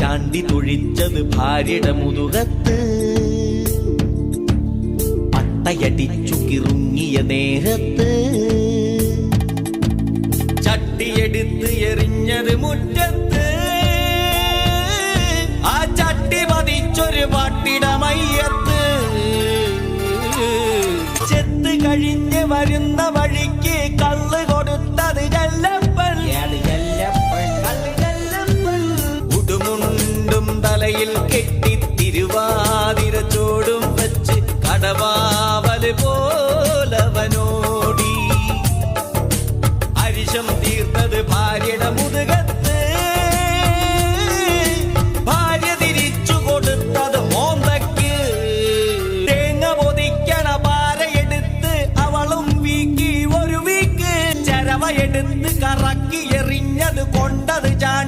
ചാണ്ടി തൊഴിച്ചത് ഭാര്യയുടെ മുതുകത്ത്. പട്ടയടിച്ചു കിറുങ്ങിയ നേരത്ത്. ചട്ടിയെടുത്ത് എറിഞ്ഞത് മുറ്റത്ത്. ആ ചട്ടി പതിച്ചൊരു പട്ടിട മയ്യത്ത് ചെത്ത് കഴിഞ്ഞ് വരുന്ന വഴിക്ക് തലയിൽ കെട്ടി തിരുവാതിര ചോടും വെച്ച് കടവാവൽ പോലവനോടി. അരിശം തീർത്തത് ഭാര്യയുടെ മുതുകത്ത്. ഭാര്യ തിരിച്ചു കൊടുത്തത് തേങ്ങ വീക്കി ഒരു ചരവയെടുത്ത് എറിഞ്ഞത് കൊണ്ടത് ചാൻ